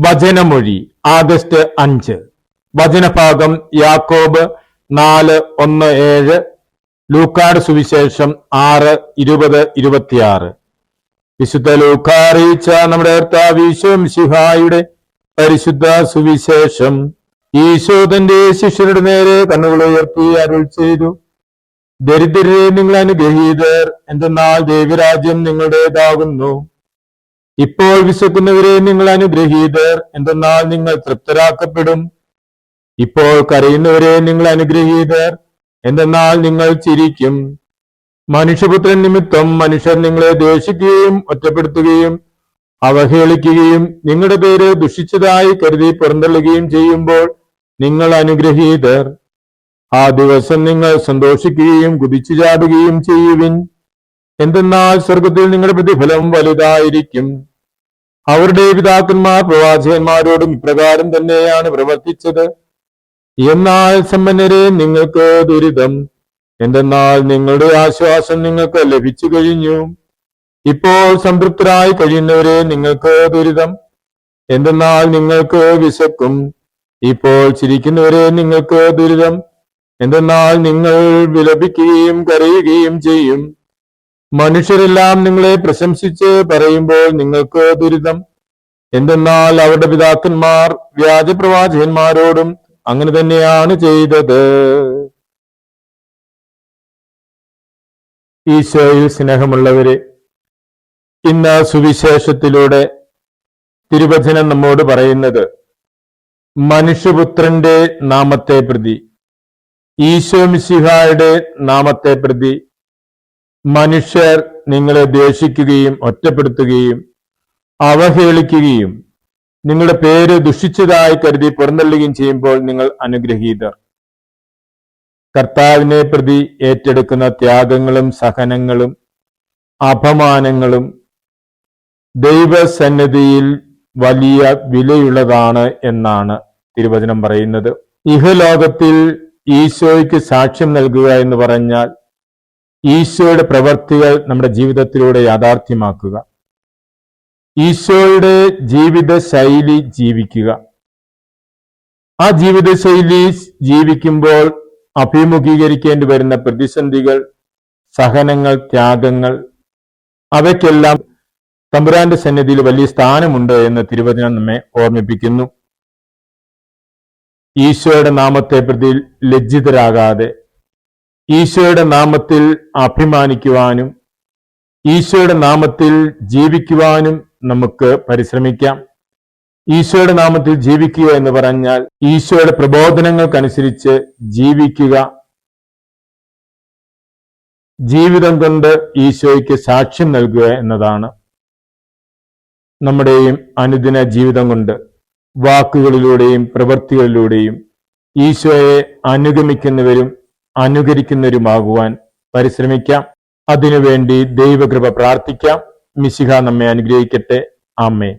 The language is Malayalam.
വചനമൊഴി ആഗസ്റ്റ് അഞ്ച്. വചനഭാഗം യാക്കോബ് നാല് ഒന്ന് ഏഴ്. ലൂക്കാട് സുവിശേഷം ആറ് ഇരുപത് ഇരുപത്തിയാറ്. വിശുദ്ധ ലൂക്ക അറിയിച്ച നമ്മുടെ കർത്താവ് ശിഹായുടെ പരിശുദ്ധ സുവിശേഷം ഈശോ തന്റെ ശിഷ്യരുടെ നേരെ കണ്ണുകൾ ഉയർത്തി അരുൾ ചെയ്തു. ദരിദ്രരെ നിങ്ങൾ അനുഗ്രഹീതർ എന്തെന്നാൽ ദേവരാജ്യം നിങ്ങളുടേതാകുന്നു. ഇപ്പോൾ വിശക്കുന്നവരെ നിങ്ങൾ അനുഗ്രഹീതർ. എന്തെന്നാൽ നിങ്ങൾ തൃപ്തരാക്കപ്പെടും. ഇപ്പോൾ കരയുന്നവരെ നിങ്ങൾ അനുഗ്രഹീതർ. എന്തെന്നാൽ നിങ്ങൾ ചിരിക്കും. മനുഷ്യപുത്രൻ നിമിത്തം മനുഷ്യർ നിങ്ങളെ ദ്വേഷിക്കുകയും ഒറ്റപ്പെടുത്തുകയും അവഹേളിക്കുകയും നിങ്ങളുടെ പേര് ദുഷിച്ചതായി കരുതി പുറന്തള്ളുകയും ചെയ്യുമ്പോൾ നിങ്ങൾ അനുഗ്രഹീതർ. ആ ദിവസം നിങ്ങൾ സന്തോഷിക്കുകയും കുതിച്ചു ചാടുകയും ചെയ്യുവിൻ. എന്തെന്നാൽ സ്വർഗത്തിൽ നിങ്ങളുടെ പ്രതിഫലം വലുതായിരിക്കും. അവരുടെ പിതാക്കന്മാർ പ്രവാചകന്മാരോടും ഇപ്രകാരം തന്നെയാണ് പ്രവർത്തിച്ചത്. എന്നാൽ സമ്പന്നരെ നിങ്ങൾക്ക് ദുരിതം. എന്തെന്നാൽ നിങ്ങളുടെ ആശ്വാസം നിങ്ങൾക്ക് ലഭിച്ചു കഴിഞ്ഞു. ഇപ്പോൾ സംതൃപ്തരായി കഴിയുന്നവരെ നിങ്ങൾക്ക് ദുരിതം. എന്തെന്നാൽ നിങ്ങൾക്ക് വിശക്കും. ഇപ്പോൾ ചിരിക്കുന്നവരെ നിങ്ങൾക്ക് ദുരിതം. എന്തെന്നാൽ നിങ്ങൾ വിലപിക്കുകയും കരയുകയും ചെയ്യും. മനുഷ്യരെല്ലാം നിങ്ങളെ പ്രശംസിച്ച് പറയുമ്പോൾ നിങ്ങൾക്ക് ദുരിതം. എന്തെന്നാൽ അവരുടെ പിതാക്കന്മാർ വ്യാജപ്രവാചകന്മാരോടും അങ്ങനെ തന്നെയാണ് ചെയ്തത്. ഈശോയിൽ സ്നേഹമുള്ളവരെ ഇന്ന് സുവിശേഷത്തിലൂടെ തിരുവചനം നമ്മോട് പറയുന്നത് മനുഷ്യപുത്രന്റെ നാമത്തെ പ്രതി ഈശോ മിശിഹായുടെ നാമത്തെ പ്രതി മനുഷ്യർ നിങ്ങളെ ദേഷിക്കുകയും ഒറ്റപ്പെടുത്തുകയും അവഹേളിക്കുകയും നിങ്ങളുടെ പേര് ദുഷിച്ചതായി കരുതി പുറന്തള്ളുകയും ചെയ്യുമ്പോൾ നിങ്ങൾ അനുഗ്രഹീതർ. കർത്താവിനെ പ്രതി ഏറ്റെടുക്കുന്ന ത്യാഗങ്ങളും സഹനങ്ങളും അപമാനങ്ങളും ദൈവസന്നിധിയിൽ വലിയ വിലയുള്ളതാണ് എന്നാണ് തിരുവചനം പറയുന്നത്. ഇഹലോകത്തിൽ ഈശോയ്ക്ക് സാക്ഷ്യം നൽകുക എന്ന് പറഞ്ഞാൽ ഈശോയുടെ പ്രവർത്തികൾ നമ്മുടെ ജീവിതത്തിലൂടെ യാഥാർത്ഥ്യമാക്കുക. ഈശോയുടെ ജീവിത ശൈലി ജീവിക്കുക. ആ ജീവിതശൈലി ജീവിക്കുമ്പോൾ അഭിമുഖീകരിക്കേണ്ടി വരുന്ന പ്രതിസന്ധികൾ സഹനങ്ങൾ ത്യാഗങ്ങൾ അവയ്ക്കെല്ലാം തമ്പുരാന്റെ സന്നിധിയിൽ വലിയ സ്ഥാനമുണ്ട് എന്ന് തിരുവചനം നമ്മെ ഓർമ്മിപ്പിക്കുന്നു. ഈശോയുടെ നാമത്തെ പ്രതി ലജ്ജിതരാകാതെ ഈശോയുടെ നാമത്തിൽ അഭിമാനിക്കുവാനും ഈശോയുടെ നാമത്തിൽ ജീവിക്കുവാനും നമുക്ക് പരിശ്രമിക്കാം. ഈശോയുടെ നാമത്തിൽ ജീവിക്കുക എന്ന് പറഞ്ഞാൽ ഈശോയുടെ പ്രബോധനങ്ങൾക്കനുസരിച്ച് ജീവിക്കുക. ജീവിതം കൊണ്ട് ഈശോയ്ക്ക് സാക്ഷ്യം നൽകുക എന്നതാണ് നമ്മുടെയും അനുദിന ജീവിതം കൊണ്ട് വാക്കുകളിലൂടെയും പ്രവൃത്തികളിലൂടെയും ഈശോയെ അനുഗമിക്കുന്നവരും അനുകരിക്കുന്നവരുമാകുവാൻ പരിശ്രമിക്കാം. അതിനുവേണ്ടി ദൈവകൃപ പ്രാർത്ഥിക്കാം. മിശിഹ നമ്മെ അനുഗ്രഹിക്കട്ടെ. ആമേ